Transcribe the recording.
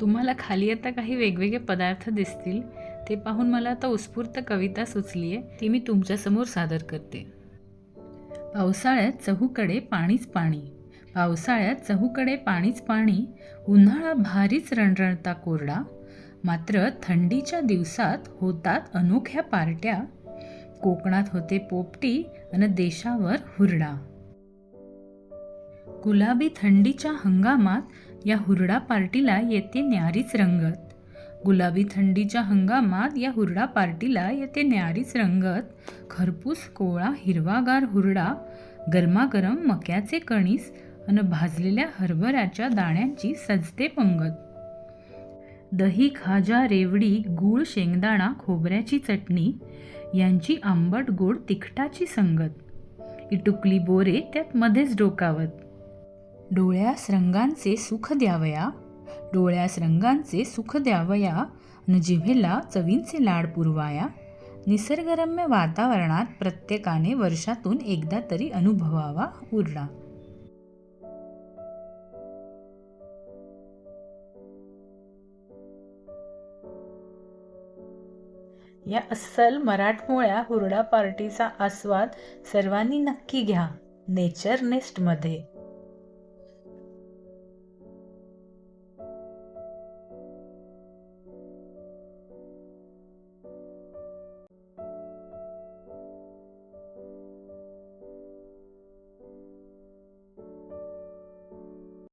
तुम्हाला खाली आता काही वेगवेगळे पदार्थ दिसतील ते पाहून मला आता उत्स्फूर्त कविता सुचली आहे ती मी तुमच्यासमोर सादर करते. पावसाळ्यात चहूकडे पाणीच पाणी. पावसाळ्यात चहूकडे पाणीच पाणी. उन्हाळा भारीच रणरणता कोरडा. मात्र थंडीच्या दिवसात होतात अनोख्या पार्ट्या. कोकणात होते पोपटी आणि देशावर हुरडा. गुलाबी थंडीच्या हंगामात या हुरडा पार्टीला येते न्यारीच रंगत. गुलाबी थंडीच्या हंगामात या हुरडा पार्टीला येते न्यारीच रंगत. खरपूस कोळा हिरवागार हुरडा गरमागरम मक्याचे कणीस आणि भाजलेल्या हरभऱ्याच्या दाण्यांची सजते पंगत. दही खाजा रेवडी गूळ शेंगदाणा खोबऱ्याची चटणी यांची आंबट गोड तिखटाची संगत. इटुकली बोरे त्यात मध्येच डोकावत. डोळ्यास रंगांचे सुख द्यावया डोळ्यास रंगांचे सुख द्यावया न जिव्हेला चवींचे लाड पुरवाया. निसर्गरम्य वातावरणात प्रत्येकाने वर्षातून एकदा तरी अनुभवावा उरला. या अस्सल मराठमोळ्या हुरडा पार्टीचा आस्वाद सर्वांनी नक्की घ्या. नेचर नेस्टमध्ये.